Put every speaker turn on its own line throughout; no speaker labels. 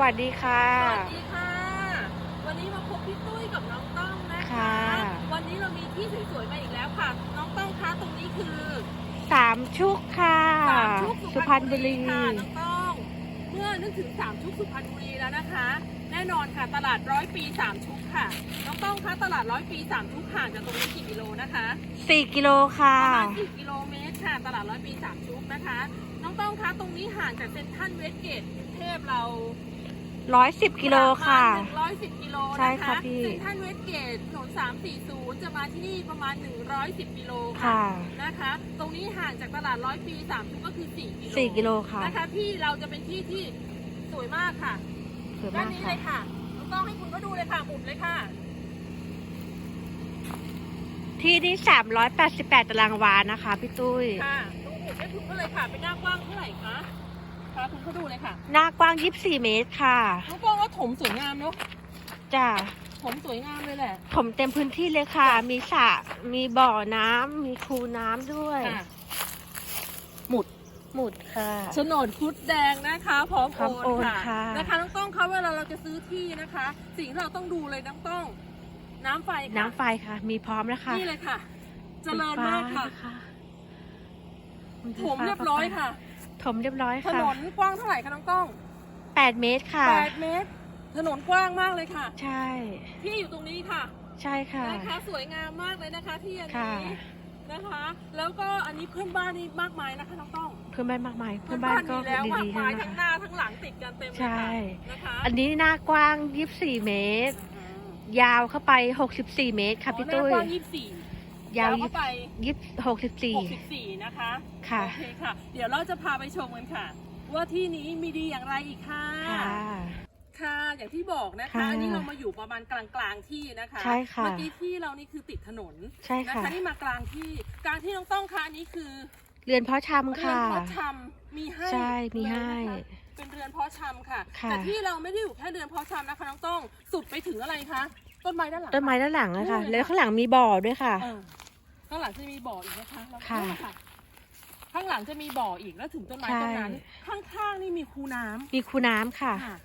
วัสดีค่ะ
สวัสดีค่ะ วันนี้มาพบพี่ตุ้ยกับน้องต้องนะคะ
ค่ะ
วันนี้เรามีที่สวยๆมาอีกแล้วค่ะ น้องต้องคะตรงนี้คือ
สามชุกค่ะ
สามชุก
สุพรรณบุรี
ค่ะน้องต้อง เมื่อนึกถึงสามชุกสุพรรณบุรีแล้วนะคะ แน่นอนค่ะตลาดร้อยปีสามชุกค่ะ น้องต้องคะตลาดร้อยปีสามชุกห่างจากตรงนี้กี่กิโลนะคะ
สี่กิโลค่ะ
ประมาณ10กิโลเมตรค่ะ ตลาดร้อยปีสามชุกนะคะ น้องต้องคะตรงนี้ห่างจากเซ็นทรัลเวสเกตกรุงเทพเรา
ร้อยสิบกิโลค่ะ
หนึ่งร้อยสิบกิโล
ใช่
นะ
ค่ะ
คะ
พี่
เซ็นทรัลเวสเกตถนนสามสี่ศูนย์จะมาที่นี่ประมาณหนึ่งร้อยสิบกิโลค่ะ
ค่ะ
นะคะ ตรงนี้ห่างจากตลาดร้อยปีสามชุกก็คือสี่กิโล
สี่กิโลค่ะ
นะคะที่เราจะเป็นที่ที่สวยมากค่ะ
สวย
ด้ามา
นก
นี้
ค่ะ
เลยค่ะน้องต้องให้คุณก็ดูเลยค่ะหมุนเลยค่ะ
ที่นี่สามร้อยแปดสิบแปดตารางวานะคะ พี่ตุ้ย
ค่ะดูหมุนให้คุณก็เลยค่ะ เป็นหน้ากว้างเท่าไหร่คะ ค่ะคุณก็ดูเลยค่ะ
หน้ากว้างยี่สิบสี่เมตรค่ะ
น้องต้องว่าถมสวยงามเนาะ
จ้ะ
ถมสวยงามเลยแหละ
ผมเต็มพื้นที่เลยค่ะ มีสระมีบ่อน้ำมีคูน้ำด้วย
ค่ะ
หมุด หมุดค่ะ
โฉนดคุดแดงนะคะพร้อม
พร้อม
โอ
โอนน
ค่ะ
ค่ะ
นะคะน้องต้องคะเวลาเราจะซื้อที่นะคะ สิ่งที่เราต้องดูเลยน้องต้อง น้ำไฟค่ะ
น้ำไฟค่ะ มีพร้อมแล้วค่ะ
นี่เลยค่ะ เจริญมากค่ะ
ไฟฟ้าน
ถมเรียบร้อยค่ะ
ถมเรียบร้อย
ถ
ค่ะ
นนกว้างเท่าไหร่คะน้องต้อง
แปดเมตรค่ะ
แปดเมตร ถนนกว้างมากเลยค่ะ
ใช่
ที่อยู่ตรงนี้ค่ะ
ใช่ค่ะ
นะคะสวยงามมากเลยนะคะ ที่อัน
ค่ะ
นี้นะคะ แล้วก็อันนี้เพื่อนบ้านนี่มากมายนะคะน้องต้อง
เพื่อนบ้านมากมาย เพื่อนบ้านก็
มีแล้วมาก
ดีๆ
มาย
ทั้
ทั้
ง
ง
นั้น
หน้าทั้งหลังติดกันเต็มเลย
ใช่
ค่ะนะคะ
อันนี้หน้ากว้าง 24 เมตร ยาวเข้าไป 64 เมตรค่ะพี่ตุ้ย
หน้ากว้างยี่สิบสี่
ยาว
เข้าไป
ยี่หกสิบสี่
64 นะคะ
ค่ะ
โอเคค่ะ เดี๋ยวเราจะพาไปชมกันค่ะ ว่าที่นี้มีดีอย่างไรอีกค่ะ
ค่ะ
ค่ะ อย่างที่บอกนะคะ
ค่ะ
อันนี้เรามาอยู่ประมาณกลางกลางๆที่นะคะ
ใช่ค่ะ
เมื่อกี้ที่เรานี่คือติดถนน
ใช่
นะ
ค่ะ
คะนี่มากลางที่กลางที่น้องต้องค่ะอันนี้คือ
เรือนเพาะชำ
เรือน
ค่ะ
เพาะชำมีให้
ใช่มีให้
เลยนะคะเป็นเรือนเพาะชำค่ะ
ค่ะ
แต่ที่เราไม่ได้อยู่แค่เรือนเพาะชำนะคะน้องต้องสุดไปถึงอะไรคะ ต้นไม้ด้านหลัง
ต้นไม้ด้านหลังอะค่ะ
นู่นเลย
แล้วข้างหลังมีบ่อด้วยค่ะ
เออ ข้างหลังจะมีบ่ออีกนะคะแล้ว
ค่ะ
นั่นแหลข้างหลังจะมีบ่ออีกแล้วถึงต้นไม้
ใช่
ต้นนั้นข้างๆนี่มีคูน้ำ
มีคูน้ำค่ะ
ค่ะ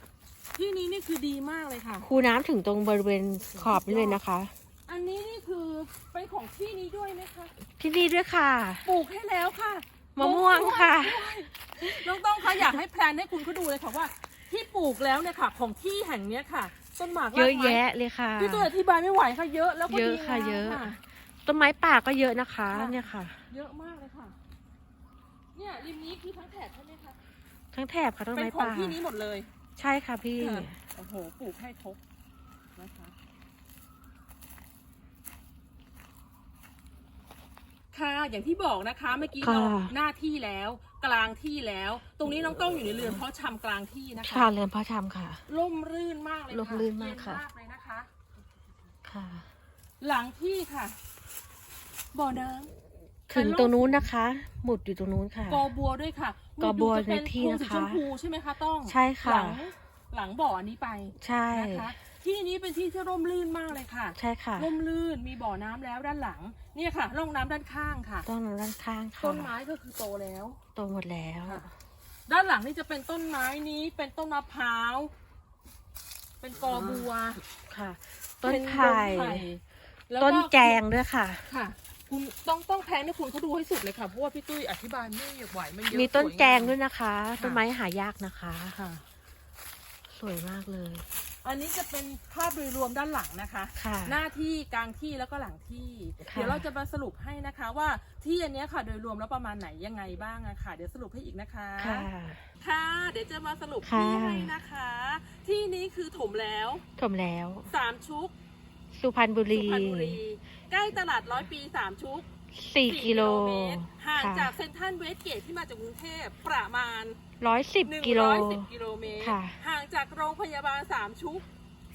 ที่นี้นี่คือดีมากเลยค่ะ
คูน้ำถึงตรงบริเวณขอบนี่เลยนะคะ
อันนี้นี่คือเป็นของที่นี้ด้วยไหมคะ
ที่นี่ด้วยค่ะ
ปลูกให้แล้วค่ะ
มะม่วงค่ะ
ด้วยน้องต้องคะอยากให้แพลนให้คุณเขาดูเลยค่ะว่า ที่ปลูกแล้วเนี่ยค่ะ ของที่แห่งเนี้ยค่ะ ต้นหมาก
เยอะ
รากไม้
แยะเลยค่ะ
พี่ตัวอธิบายไม่ไหวค่ะเยอะแล้วก็
เยอะ
ดี
ค่ะ
งาม
เยอะ ต้นไม้ป่าก็เยอะนะคะ
ค่ะ
เนี่ยค่ะ
เยอะมากเลยค่ะ เนี่ยริมนี้คือทั้งแถบใช่ไหมคะ
ทั้งแถบค่ะต้น
เป็น
ไม้
ของ
ป่า
ที่นี้หมดเลย
ใช่ค่ะพี่
ค่ะ โอ้โห ปลูกให้ครบนะคะ ค่ะ อย่างที่บอกนะคะ เมื่อกี้
ค่ะ
เราหน้าที่แล้ว กลางที่แล้ว ตรงนี้น้องต้องอยู่ในเรือนเพราะชำกลางที่นะคะ
ค่ะเรือนเพาะชำค่ะ
ร่มรื่นมากเลยค่ะ
ร่มรื่นมากค่ะ
เย็นมากเลยนะคะ
ค่ะ
หลังที่ค่ะ บ่อน้ำ
ถึงตรงนู้นนะคะ หมุดอยู่ตรงนู้นค่ะ
กอบัวด้วยค่ะ
กอบัว
ดูจะเป็น
ในที่นะคะ
โทสีชมพูใช่ไหมคะต้อง
ใช่ค่ะ
หลังหลังบ่ออันนี้ไป
ใช่
นะคะที่นี้เป็นที่ที่ร่มรื่นมากเลยค่ะ
ใช่ค่ะ
ร่มรื่นมีบ่อน้ำแล้วด้านหลัง เนี่ยค่ะร่องน้ำด้านข้างค่ะ
ต้นด้านข้างค่ะ
ต้นไม้ก็คือโตแล้ว
โตหมดแล้ว
ค่ะด้านหลังนี่จะเป็นต้นไม้นี้เป็นต้นมะพร้าวเป็นกอบัว
ค่ะ ต้น
เป็น
ไผ่
แล้ว
ต้น
ก็
แจงด้วยค่ะ
ค่ะ คุณต้องต้องแพนให้คุณเขาดูให้สุดเลยค่ะเพราะว่าพี่ตุ้ยอธิบายไม่ไหวมันเยอะ
มีต้น
สวยงาม
แจงด้วยนะคะต้นไม้หายากนะคะ
ค่ะ
สวยมากเลย
อันนี้จะเป็นภาพโดยรวมด้านหลังนะคะ
ค่ะ
หน้าที่กลางที่แล้วก็หลังที่
ค่ะ
เดี๋ยวเราจะมาสรุปให้นะคะว่าที่อันเนี้ยค่ะโดยรวมแล้วประมาณไหนยังไงบ้างอะค่ะ เดี๋ยวสรุปให้อีกนะคะ
ค่ะ
ค่ะ เดี๋ยวจะมาสรุป
ค่ะ
ที่ให้นะคะ ที่นี้คือถมแล้ว
ถมแล้ว
สามชุก
สุพรรณบุ
สุ
รี
พรรณบุรี ใกล้ตลาดร้อยปีสามชุก
สี่
สี่
กิโล
เมตรห่าง
ค่ะ
จากเซ็นทรัลเวสเกตที่มาจากกรุงเทพประมาณ
ร้อยสิบกิโล
110กิโลเมตร
ค่ะ
ห่างจากโรงพยาบาลสามชุก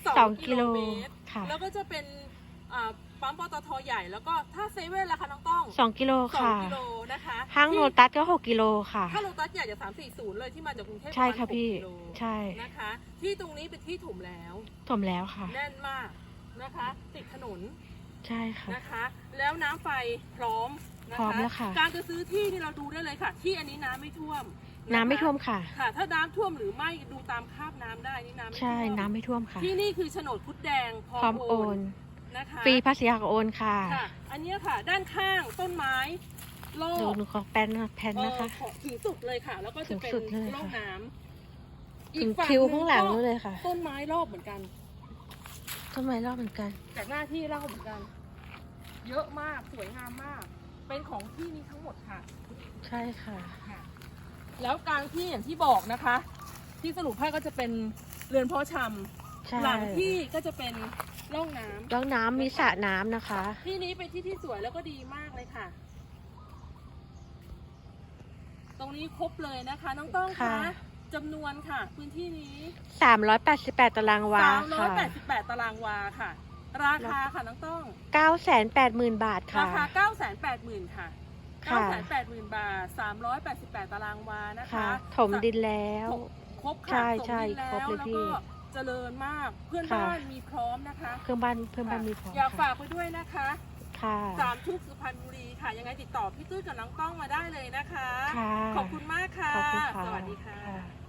สองกิโล
เมตร
ค่ะ
แล้วก็จะเป็นอ่าปั๊มปตทใหญ่แล้วก็ถ้าเซเว่นล่ะคะน้องต้อง
สองกิโล
สอง
ค่ะ
กิโลนะคะ
ห้างโล
ที่
ตัสก็หกกิโลค่ะ
ถ้าโลตัสใหญ่จะสามสี่ศูนย์เลยที่มาจากกรุงเทพ
ใช่
ประมาณ
ค่ะ
หก
พี่
กิโล
ใช่
นะคะ ที่ตรงนี้เป็นที่ถมแล้ว
ถมแล้วค่ะ
แน่นมาก นะคะ ติดถนน
ใช่ค่ะ
นะคะ แล้วน้ำไฟพร้อมนะ
พร้อม
คะ
แล้วค่ะ
การจะซื้อที่นี่เราดูได้เลยค่ะ ที่อันนี้น้ำไม่ท่วม
น้ำไม่ท่วมค่ะ
ค่ะ ถ้าน้ำท่วมหรือไม่ดูตามคราบน้ำได้นี่น้ำไม่
ใช่
ท่วม
น้ำไม่ท่วมค่ะ
ที่นี่คือโฉนดพุทธแดงพ
พร้อมโอน
นะคะ
ฟรีภาษีหักโอนค่ะ
ค่ะ อันเนี้ยค่ะ ด้านข้างต้นไม้โล
ดู
ก
หนูขอแปนแผ่นนะคะ
เอ่อถึงสุดเลยค่ะ แล้วก็จะเป็น
ถึงสุดเลยค่ะ
โลกน้ำ
ถึง
ฝั่
คิว
นึ่
ข้างหลัง
ก็
นู้นเลยค่ะ
ต้นไม้รอบเหมือนกัน
ต้นไม้รอบเหมือนกัน
จากหน้าที่เล่าเหมือนกัน เยอะมากสวยงามมาก เป็นของที่นี้ทั้งหมดค่ะ
ใช่ค่ะ
ค่ะแล้วกลางที่อย่างที่บอกนะคะ ที่สรุปให้ก็จะเป็นเรือนเพาะช
ใช่ำ
หลังที่ก็จะเป็นร่องน้ำ
แล้วน้ำมีสระน้ำนะคะ
ที่นี้เป็นที่ที่สวยแล้วก็ดีมากเลยค่ะ ตรงนี้ครบเลยนะคะ น้องต้อง
ค่ะ
คะ จำนวนค่ะ พื้นที่นี้
388 ตารางวาค่ะ
388 ตารางวาค่ะ ราคาค่ะน้องต้อง
980,000 บาทค่ะ
ราคา 980,000 ค่ะ
ค่ะ
980,000 บาท 388 ตารางวานะคะ
ค่ะถมดินแล้ว
ครบ
ใช่
ค่ะ
ใช่
ส่ง
ครบ
ดิน
เลย
แล้ว
พี่
แล้วก็เจริญมากเพื่อน
ค่ะ
บ้านมีพร้อมนะคะ
เพื่อนบ้านเพื่อนบ้านมีพร้อม
อยาก
ค่ะ
ฝากไปด้วยนะคะ
ค่ะ
สามชุกสุพรรณบุรีค่ะ ยังไงติดต่อพี่ตุ้ยกับน้องต้องมาได้เลยนะคะ
ค่ะ
ขอบคุณมากค่ะ
ขอบคุณค่ะ
สวัสดีค่ะ
ค่ะ